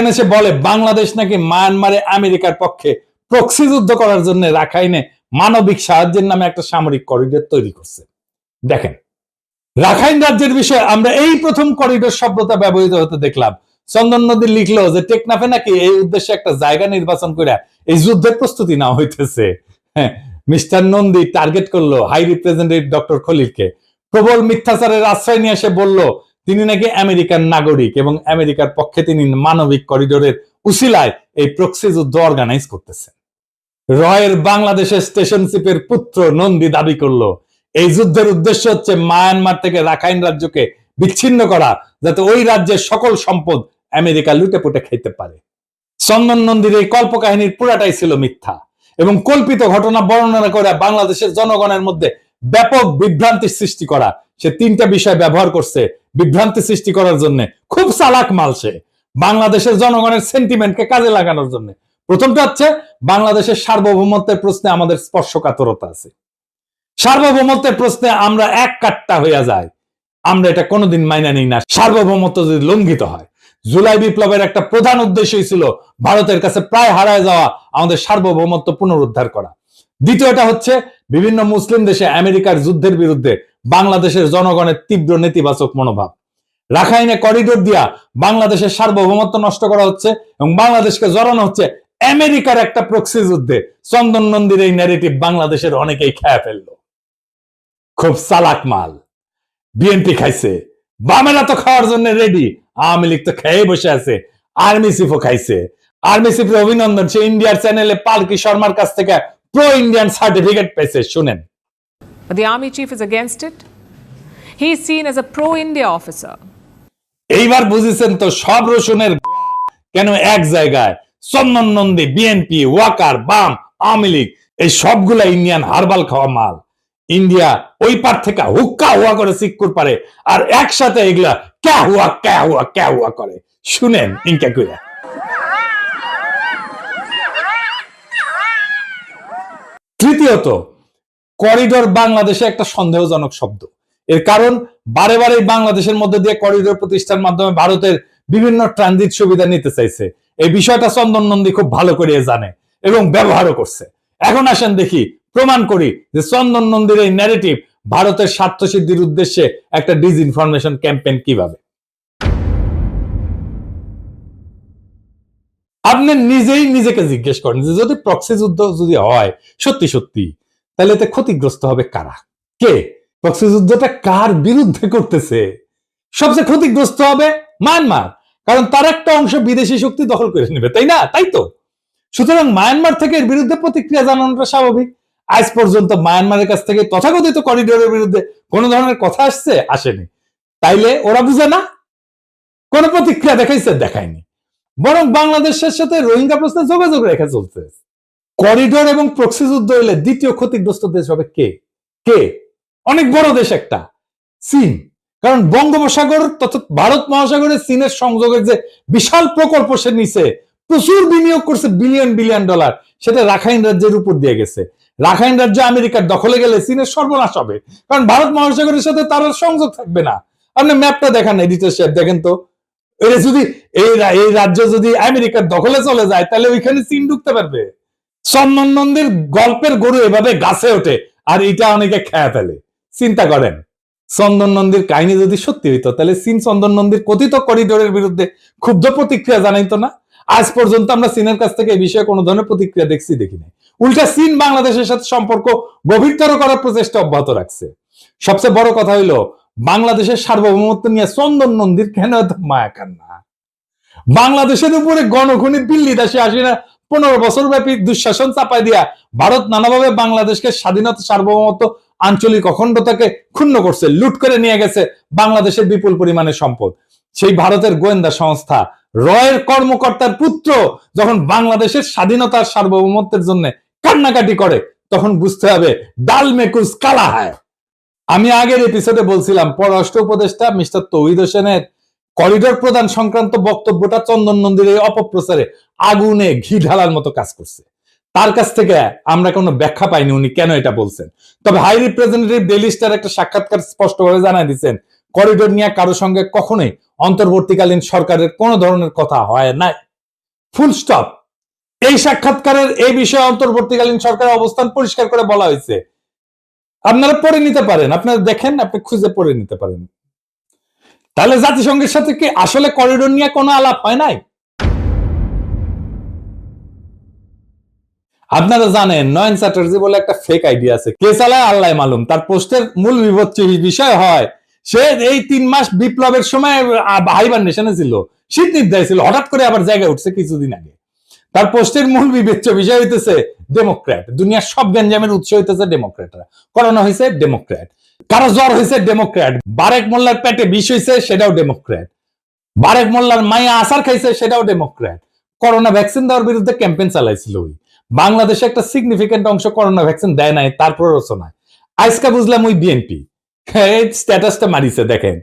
এখানে সে বলে, বাংলাদেশ নাকি মায়ানমারে আমেরিকার পক্ষে প্রক্সি যুদ্ধ করার জন্য রাখাইনে মানবিক সাহায্যের নামে একটা সামরিক করিডোর তৈরি করছে। দেখেন, রাখাইন রাজ্যের বিষয়ে আমরা এই প্রথম করিডোর শব্দটা ব্যবহৃত হতে দেখলাম। চন্দন নদী লিখলো যে, টেকনাফে নাকি এই উদ্দেশ্যে একটা জায়গা নির্বাচন করে এই যুদ্ধের প্রস্তুতি নেওয়া হইতেছে। হ্যাঁ মিস্টার নন্দী টার্গেট করল হাই রিপ্রেজেন্টেটিভ ডক্টর খলিলকে। প্রবল মিথ্যাচারের আশ্রয় নিয়ে এসে বলল তিনি নাকি আমেরিকান নাগরিক এবং আমেরিকার পক্ষে তিনি মানবিক করিডোরের উসিলায় এই প্রক্সি যুদ্ধ অর্গানাইজ করতেছেন। রয়ের বাংলাদেশের স্টেশনশিপের পুত্র নন্দী দাবি করল, এই যুদ্ধের উদ্দেশ্য হচ্ছে মায়ানমার থেকে রাখাইন রাজ্যকে বিচ্ছিন্ন করা, যাতে ওই রাজ্যের সকল সম্পদ আমেরিকা লুটে পুটে খেতে পারে। চন্দন নন্দীর এই কল্পকাহিনীর পুরাটাই ছিল মিথ্যা এবং কল্পিত ঘটনা বর্ণনা করে বাংলাদেশের জনগণের মধ্যে ব্যাপক বিভ্রান্তির সৃষ্টি করা, সে তিনটা বিষয় ব্যবহার করছে বিভ্রান্তি সৃষ্টি করার জন্য। খুব চালাক মাল সে। বাংলাদেশের জনগণের সেন্টিমেন্টকে কাজে লাগানোর জন্য। প্রথমটা হচ্ছে, বাংলাদেশের সার্বভৌমত্বের প্রশ্নে আমাদের স্পর্শকাতরতা আছে। সার্বভৌমত্বের প্রশ্নে আমরা এক কাট্টা হইয়া যাই। আমরা এটা কোনোদিন মাইনা নিই না। সার্বভৌমত্ব যদি লঙ্ঘিত হয়। জুলাই বিপ্লবের একটা প্রধান উদ্দেশ্যই ছিল ভারতের কাছে প্রায় হারায় যাওয়া আমাদের সার্বভৌমত্ব পুনরুদ্ধার করা। দ্বিতীয়টা হচ্ছে, বিভিন্ন মুসলিম দেশে আমেরিকার যুদ্ধের বিরুদ্ধে বাংলাদেশের জনগণের তীব্র নেতিবাচক মনোভাব। রাখাইনে করিডোর দিয়া বাংলাদেশের সার্বভৌমত্ব নষ্ট করা হচ্ছে এবং বাংলাদেশকে জড়ানো হচ্ছে আমেরিকার একটা প্রক্সি যুদ্ধে। চন্দন নন্দীর এই ন্যারেটিভ বাংলাদেশের অনেকেই খেয়ে ফেলল। খুব চালাক মাল। বিএনপি খাইছে। বামেরা তো খাওয়ার জন্য রেডি আওয়ামী লীগ তো খেয়ে বসে আছে। আর্মি চিফও খাইছে। আর্মি চিফের অভিনন্দন, সে ইন্ডিয়ার চ্যানেলে পালকি শর্মার কাছ থেকে প্রো ইন্ডিয়ান সার্টিফিকেট পেয়েছে, শুনেন। But the army chief is against it. He is seen as a pro India officer. এইবার বুঝেছেন তো সব রসুনের কেন এক জায়গায় চন্দন নন্দী, বিএনপি, ওয়াকার, বাম, আওয়ামী লীগ, এই সবগুলা ইন্ডিয়ান হারবাল খাওয়া মাল ইন্ডিয়া ওই পার থেকে হুক্কা হুয়া করে সিক্কুর পারে আর একসাথে এগুলা ক্যা হুয়া ক্যা হুয়া ক্যা হুয়া করে শুনেন ইনকা কইরা তৃতীয়ত করিডোর বাংলাদেশে একটা সন্দেহজনক শব্দ। এর কারণ, বারে বারে বাংলাদেশের মধ্যে দিয়ে করিডোর প্রতিষ্ঠার মাধ্যমে ভারতের বিভিন্ন ট্রানজিট সুবিধা নিতে চাইছে। এই বিষয়টা চন্দন নন্দী খুব ভালো করে জানে এবং ব্যবহারও করছে। এখন আসেন দেখি, প্রমাণ করি যে চন্দন নন্দীর এই ন্যারেটিভ ভারতের স্বার্থ সিদ্ধির উদ্দেশ্যে একটা ডিসইনফরমেশন ক্যাম্পেইন কীভাবে। আপনি নিজেই নিজেকে জিজ্ঞেস করেন যে যদি প্রক্সি যুদ্ধ যদি হয়, সত্যি সত্যি তাহলে এতে ক্ষতিগ্রস্ত হবে কারা? কে? প্রক্সি যুদ্ধটা কার বিরুদ্ধে করতেছে? সবচেয়ে ক্ষতিগ্রস্ত হবে মায়ানমার, কারণ তার একটা অংশ বিদেশি শক্তি দখল করে নেবে, তাই না? তাই তো? সুতরাং মায়ানমার থেকে এর বিরুদ্ধে প্রতিক্রিয়া জানানোটা স্বাভাবিক। আজ পর্যন্ত মায়ানমারের কাছ থেকে তথাকথিত করিডোরের বিরুদ্ধে কোনো ধরনের কথা আসছে? আসেনি। তাইলে ওরা বুঝে না? কোন প্রতিক্রিয়া দেখাইছে? দেখায়নি। বরং বাংলাদেশের সাথে রোহিঙ্গা প্রশ্নে যোগাযোগ রেখে চলছে করিডোর এবং প্রক্সি যুদ্ধ হইলে দ্বিতীয় ক্ষতিগ্রস্ত দেশ হবে কে? কে? অনেক বড় দেশ একটা, চীন। কারণ বঙ্গোপসাগর তথা ভারত মহাসাগরে চীনের সংযোগের যে বিশাল প্রকল্প সে নিছে, প্রচুর বিনিয়োগ করছে বিলিয়ন বিলিয়ন ডলার। সেটা রাখাইন রাজ্যের উপর দিয়ে গেছে। রাখাইন রাজ্য আমেরিকার দখলে গেলে চীনের সর্বনাশ হবে। কারণ ভারত মহাসাগরের সাথে তার সংযোগ থাকবে না। আপনি ম্যাপটা দেখান এডিটর সাহেব, দেখেন তো। যদি এই রাজ্য যদি আমেরিকার দখলে চলে যায়, তাহলে ওইখানে চীন ঢুকতে পারবে। চন্দন নন্দীর গল্পের গরু এভাবে গাছে ওঠে, আর এটা অনেকে খেয়ে ফেলে। চিন্তা করেন চন্দন নন্দীর কাহিনী যদি সত্যি হইতো, তাহলে চীন চন্দন নন্দীর কথিত করিডোরের বিরুদ্ধে ক্ষুব্ধ প্রতিক্রিয়া জানাইতো না? আজ পর্যন্ত আমরা চীনের কাছ থেকে এই বিষয়ে কোনো ধরনের প্রতিক্রিয়া দেখছি, দেখি নাই। উল্টা চীন বাংলাদেশের সাথে সম্পর্ক গভীরতর করার প্রচেষ্টা অব্যাহত রাখছে। সবচেয়ে বড় কথা হইল, বাংলাদেশের সার্বভৌমত্ব নিয়ে চন্দন নন্দীর কেন মায়া কান্না? বাংলাদেশের উপরে গণখনি দিল্লি দাসে আসি না পনেরো বছর ব্যাপী দুঃশাসন চাপাই দিয়া ভারত নানাভাবে বাংলাদেশকে স্বাধীনতা সার্বভৌমত্ব আঞ্চলিক অখণ্ডতাকে ক্ষুণ্ণ করছে, লুট করে নিয়ে গেছে বাংলাদেশের বিপুল পরিমাণে সম্পদ। সেই ভারতের গোয়েন্দা সংস্থা রয়ের কর্মকর্তার পুত্র যখন বাংলাদেশের স্বাধীনতার সার্বভৌমত্বের জন্য কান্নাকাটি করে, তখন বুঝতে হবে ডাল মেকুস কালা হয় আমি আগের এপিসোডে বলছিলাম, পররাষ্ট্র উপদেষ্টা মিস্টার তৌহিদ হোসেনের করিডোর প্রদান সংক্রান্ত বক্তব্যটা চন্দন নন্দীর এই অপপ্রচারে আগুনে ঘি ঢালার মতো কাজ করছে। তার কাছ থেকে আমরা কোনো ব্যাখ্যা পাইনি, উনি কেন এটা বলছেন? তবে হাই রিপ্রেজেন্টেটিভ ডেলি স্টার একটা সাক্ষাৎকার স্পষ্টভাবে জানাই দিচ্ছেন, করিডোর নিয়ে কারোর সঙ্গে কখনোই অন্তর্বর্তীকালীন সরকারের কোনো ধরনের কথা হয় নাই। ফুল স্টপ এই সাক্ষাৎকারের এই বিষয়ে অন্তর্বর্তীকালীন সরকারের অবস্থান পরিষ্কার করে বলা হয়েছে। আপনারা পড়ে নিতে পারেন, আপনারা দেখেন, আপনি খুঁজে পড়ে নিতে পারেন। তাহলে জাতিসংঘের সাথে কি আসলে করিডোর নিয়ে কোনো আলাপ হয় নাই? আপনারা জানেন, নয়ন চ্যাটার্জি বলে একটা ফেক আইডিয়া আছে। কে চালায় আল্লাহ মালুম। তার পোস্টের মূল বিভৎস বিষয় হয়, সে এই তিন মাস বিপ্লবের সময় হাইবার নেশনে ছিল, শীত নির্দায় ছিল, হঠাৎ করে আবার জায়গায় উঠছে কিছুদিন আগে। তার পোস্টের মূল বিবেচ্য বিষয় হইতেছে ডেমোক্র্যাট দুনিয়ার সব গ্যাঞ্জামের উৎস হইতেছে ডেমোক্র্যাটরা করোনা হয়েছে ডেমোক্র্যাট কারও জ্বর হয়েছে ডেমোক্র্যাট। বারেক মোল্লার পেটে বিষ হয়েছে, সেটাও ডেমোক্র্যাট। বারেক মোল্লার মায়া আসার খাইছে, সেটাও ডেমোক্র্যাট। করোনা ভ্যাকসিন দেওয়ার বিরুদ্ধে ক্যাম্পেইন চালাইছিল ওই। বাংলাদেশে একটা সিগনিফিকেন্ট অংশ করোনা ভ্যাকসিন দেয় নাই, তার প্ররোচনায়। আজকে বুঝলাম ওই বিএনপি। স্ট্যাটাসটা মারিছে, দেখেন।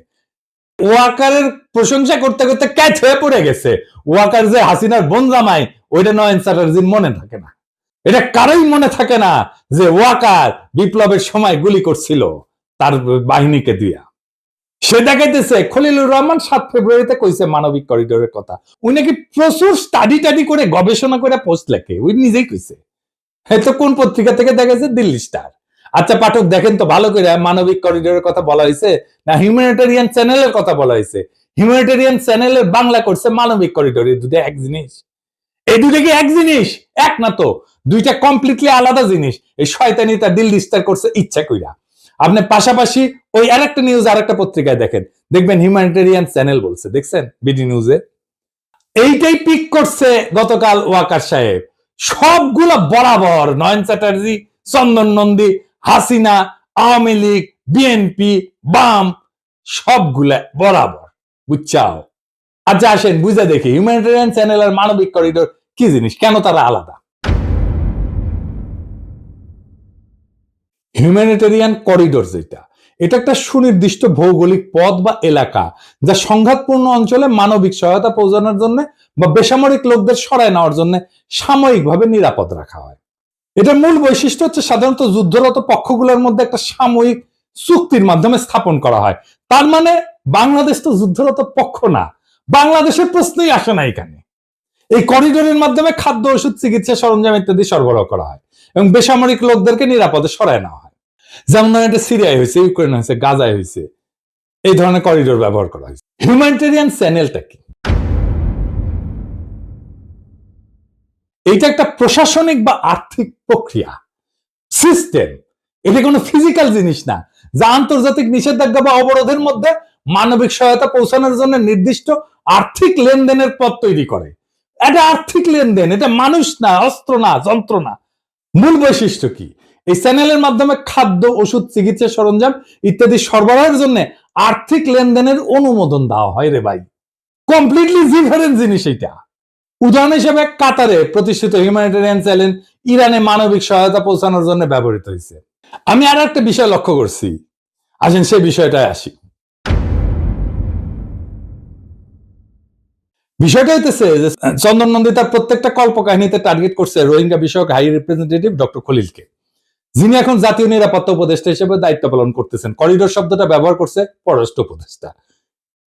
ওয়াকারের প্রশংসা করতে করতে ক্যাচ হয়ে পড়ে গেছে। ওয়াকার যে হাসিনার বোন জামাই, ওইটা নয়ন চ্যাটার্জির মনে থাকে না। এটা কারোই মনে থাকে না যে ওয়াকার বিপ্লবের সময় গুলি করছিল। তার বাহিনীকে দিয়া। সে দেখাইতেছে, খলিলুর রহমান সাত ফেব্রুয়ারিতে কইছে মানবিক করিডোরের কথা। উনি নাকি প্রচুর স্টাডি টাডি করে, গবেষণা করে পোস্ট লেখে। উনি নিজেই কইছে। হয়তো কোন পত্রিকা থেকে দেখাইছে? দিল্লি স্টার আচ্ছা পাঠক, দেখেন তো, ভালো করে মানবিক করিডোরের কথা বলা হয়েছে না হিউম্যানিটেরিয়ান চ্যানেলের কথা বলা হয়েছে হিউম্যানিটেরিয়ান চ্যানেলের বাংলা করছে মানবিক করিডোর এই দুটো এক জিনিস। এই দুটো কি এক জিনিস? এক না তো। দুইটা কমপ্লিটলি আলাদা জিনিস। এই শয়তানি তার দিল্লি স্টার করছে ইচ্ছা কইরা। আপনি পাশাপাশি ওই আরেকটা নিউজ আরেকটা পত্রিকায় দেখেন। দেখবেন হিউম্যানিটেরিয়ান চ্যানেল বলছে, দেখছেন? বিডি নিউজে এইটাই পিক করছে গতকাল ওয়াকার সাহেব। সবগুলা বরাবর, নয়ন চ্যাটার্জি, চন্দন নন্দী, হাসিনা, আওয়ামী লীগ বিএনপি বাম, সবগুলা বরাবর। বুঝছাও? আচ্ছা আসেন, বুঝে দেখি। হিউম্যানিটেরিয়ান চ্যানেল আর মানবিক করিডোর কি জিনিস? কেন তারা আলাদা? হিউম্যানিটেরিয়ান করিডোর যেটা এটা একটা সুনির্দিষ্ট ভৌগোলিক পথ বা এলাকা যা সংঘাতপূর্ণ অঞ্চলে মানবিক সহায়তা পৌঁছানোর জন্য বা বেসামরিক লোকদের সরায় নেওয়ার জন্য সাময়িকভাবে নিরাপদ রাখা হয়। এটার মূল বৈশিষ্ট্য হচ্ছে সাধারণত যুদ্ধরত পক্ষগুলোর মধ্যে একটা সাময়িক চুক্তির মাধ্যমে স্থাপন করা হয়। তার মানে বাংলাদেশ তো যুদ্ধরত পক্ষ না। বাংলাদেশের প্রশ্নই আসে না এখানে। এই করিডোরের মাধ্যমে খাদ্য, ওষুধ, চিকিৎসা সরঞ্জাম ইত্যাদি সরবরাহ করা হয় এবং বেসামরিক লোকদেরকে নিরাপদে সরায় নেওয়া হয়। যেমন ধরেন এটা সিরিয়ায় হয়েছে, ইউক্রেন হয়েছে, গাজায় হয়েছে, এই ধরনের করিডোর ব্যবহার করা হয়েছে। হিউম্যানিটেরিয়ান চ্যানেলটা কি? এইটা একটা প্রশাসনিক বা আর্থিক প্রক্রিয়া। সিস্টেম এটা কোনো ফিজিক্যাল জিনিস না, যা আন্তর্জাতিক নিষেধাজ্ঞা বা অবরোধের মধ্যে মানবিক সহায়তা পৌঁছানোর জন্য নির্দিষ্ট আর্থিক লেনদেনের পথ তৈরি করে। এটা আর্থিক লেনদেন, এটা মানুষ না, অস্ত্র না, যন্ত্র না। মূল বৈশিষ্ট্য কি? এই চ্যানেলের মাধ্যমে খাদ্য, ওষুধ, চিকিৎসা সরঞ্জাম ইত্যাদি সরবরাহের জন্য আর্থিক লেনদেনের অনুমোদন দেওয়া হয় রে ভাই। কমপ্লিটলি ডিফারেন্ট জিনিস এটা উদাহরণ হিসেবে কাতারে প্রতিষ্ঠিত হিউম্যানিটেরিয়ান চ্যানেল ইরানে মানবিক সহায়তা পৌঁছানোর জন্য ব্যবহৃত হয়েছে। আমি আর একটা বিষয় লক্ষ্য করছি। আসেন সেই বিষয়টায় আসি। বিষয়টা হইতেছে যে চন্দন নন্দী তার প্রত্যেকটা কল্পকাহিনীতে টার্গেট করছে রোহিঙ্গা বিষয়ক হাই রিপ্রেজেন্টেটিভ ডক্টর খলিলকে। যিনি এখন জাতীয় নিরাপত্তা উপদেষ্টা হিসেবে দায়িত্ব পালন করতেছেন। করিডোর শব্দটা ব্যবহার করছে পররাষ্ট্র উপদেষ্টা।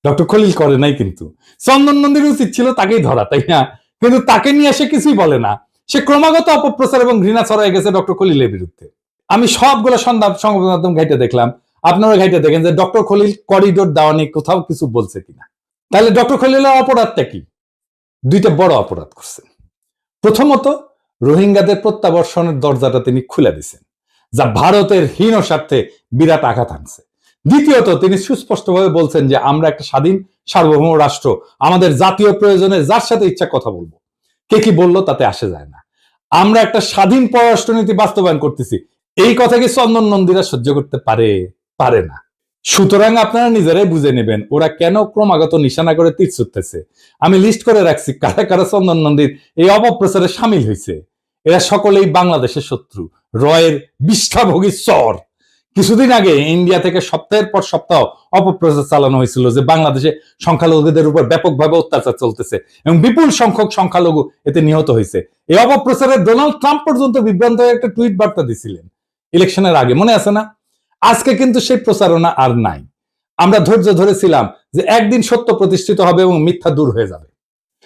ডক্টর খলিল করে নাই কিন্তু। চন্দন নন্দীর উচিত ছিল তাকেই ধরা, তাই না? কিন্তু তাকে নিয়ে সে কিছুই বলে না। সে ক্রমাগত অপপ্রচার এবং ঘৃণা ছড়াই গেছে ডক্টর খলিলের বিরুদ্ধে। আমি সবগুলো সংবাদ সংবাদ মাধ্যম ঘাইটে দেখলাম। আপনারা ঘাইটে দেখেন যে ডক্টর খলিল করিডোর দেওয়া নিয়ে কোথাও কিছু বলছে কিনা। তাহলে ডক্টর খলিলের অপরাধটা কি? দুইটা বড় অপরাধ করছেন প্রথমত, রোহিঙ্গাদের প্রত্যাবর্ষণের দরজাটা তিনি খুলে দিছেন। যা ভারতের হীন স্বার্থে বিরাট আঘাত আনছে। দ্বিতীয়ত, তিনি সুস্পষ্টভাবে বলছেন যে আমরা একটা স্বাধীন সার্বভৌম রাষ্ট্র, আমাদের জাতীয় প্রয়োজনে যার সাথে ইচ্ছা কথা বলব। কে কি বলল তাতে আসে যায় না। আমরা একটা স্বাধীন পররাষ্ট্রনীতি বাস্তবায়ন করতেছি, এই কথা কি চন্দন নন্দীরা সহ্য করতে পারে? পারে না। সুতরাং আপনারা নিজেরাই বুঝে নেবেন, ওরা কেন ক্রমাগত নিশানা করে তীর ছুটতেছে। আমি লিস্ট করে রাখছি কারা কারা চন্দন নন্দীর এই অপপ্রচারে সামিল হয়েছে এরা সকলেই বাংলাদেশের শত্রু। রয়ের বিষ্ঠাভোগী চর। কিছুদিন আগে ইন্ডিয়া থেকে সপ্তাহের পর সপ্তাহ অপপ্রচার চালানো হয়েছিল যে বাংলাদেশে সংখ্যালঘুদের উপর ব্যাপকভাবে অত্যাচার চলতেছে এবং বিপুল সংখ্যক সংখ্যালঘু এতে নিহত হয়েছে। এই অপপ্রচারে ডোনাল্ড ট্রাম্প পর্যন্ত বিভ্রান্ত হয়ে একটা টুইট বার্তা দিছিলেন। ইলেকশনের আগে, মনে আছে না? আজকে কিন্তু সেই প্রচারণা আর নাই। আমরা ধৈর্য ধরেছিলাম যে একদিন সত্য প্রতিষ্ঠিত হবে এবং মিথ্যা দূর হয়ে যাবে।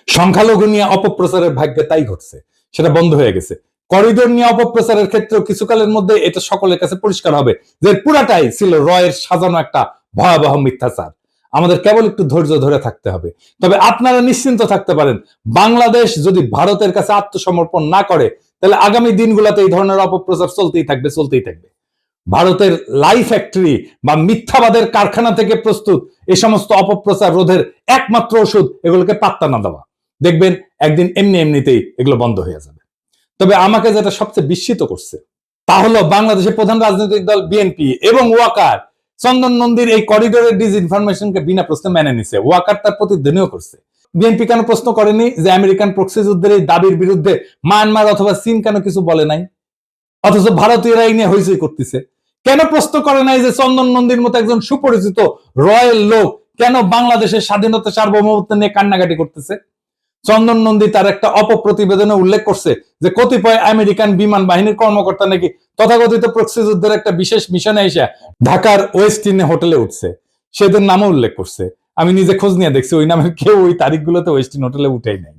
সংখ্যালঘু নিয়ে অপপ্রচারের ভাগ্যে তাই ঘটছে। সেটা বন্ধ হয়ে গেছে। করিডোর নিয়ে অপপ্রচারের ক্ষেত্রে কিছুকালের মধ্যে এটা সকলের কাছে পরিষ্কার হবে যে পুরাটাই ছিল রয়ের সাজানো একটা ভয়াবহ মিথ্যাচার। আমাদের কেবল একটু ধৈর্য ধরে থাকতে হবে। তবে আপনারা নিশ্চিন্ত থাকতে পারেন, বাংলাদেশ যদি ভারতের কাছে আত্মসমর্পণ না করে, তাহলে আগামী দিনগুলোতে এই ধরনের অপপ্রচার চলতেই থাকবে চলতেই থাকবে। ভারতের লাই ফ্যাক্টরি বা মিথ্যাবাদের কারখানা থেকে প্রস্তুত এই সমস্ত অপপ্রচার রোধের একমাত্র ওষুধ, এগুলোকে পাত্তা না দেওয়া। দেখবেন একদিন এমনি এমনিতেই এগুলো বন্ধ হয়ে যাবে। তবে আমাকে যেটা সবচেয়ে বিস্মিত করছে, তা হলো বাংলাদেশের প্রধান রাজনৈতিক দল বিএনপি এবং ওয়াকার। চন্দন নন্দীর এই করিডোরের ডিসইনফরমেশনকে বিনা প্রশ্নে মেনে নিছে। ওয়াকার তার প্রতিধ্বনিও করছে। বিএনপি কেন প্রশ্ন করেনি যে আমেরিকান প্রক্সি যুদ্ধের এই দাবির বিরুদ্ধে মায়ানমার অথবা চীন কেন কিছু বলে নাই? অথচ ভারতীয়রা এই নিয়ে হইচই করতেছে। কেন প্রশ্ন করে নাই যে চন্দন নন্দীর মতো একজন সুপরিচিত রয়্যাল লোক কেন বাংলাদেশের স্বাধীনতা সার্বভৌমত্ব নিয়ে কান্নাকাটি করতেছে? চন্দন নন্দী তার একটা অপপ্রতিবেদনে উল্লেখ করছে যে কতিপয় আমেরিকান বিমান বাহিনীর কর্মকর্তা নাকি তথাকথিত প্রক্সি যুদ্ধের একটা বিশেষ মিশনে এসে ঢাকার ওয়েস্টিনে হোটেলে উঠছে। সেদের নামও উল্লেখ করছে। আমি নিজে খোঁজ নিয়ে দেখছি, ওই নামের কেউ ওই তারিখগুলোতে ওয়েস্টিন হোটেলে উঠেই নাই।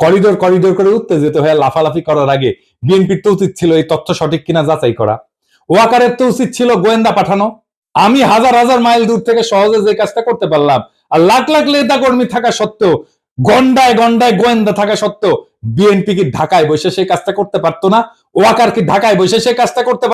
করিডোর করিডোর করে উত্তেজিত হয়ে লাফালাফি করার আগে বিএনপির তো উচিত ছিল এই তথ্য সঠিক কিনা যাচাই করা। ওয়াকারের তো উচিত ছিল গোয়েন্দা পাঠানো। আমি হাজার হাজার মাইল দূর থেকে সহজে যে কাজটা করতে পারলাম, আর লাখ লাখ নেতা কর্মী থাকা সত্ত্বেও গন্ডায় গন্ডায় গোয়েন্দা থাকা সত্ত্বেও বিএনপি কি ঢাকায় বসে সেই কাজটা করতে পারতো না? ওয়াকার কি ঢাকায় বসে সেই কাজটা করতে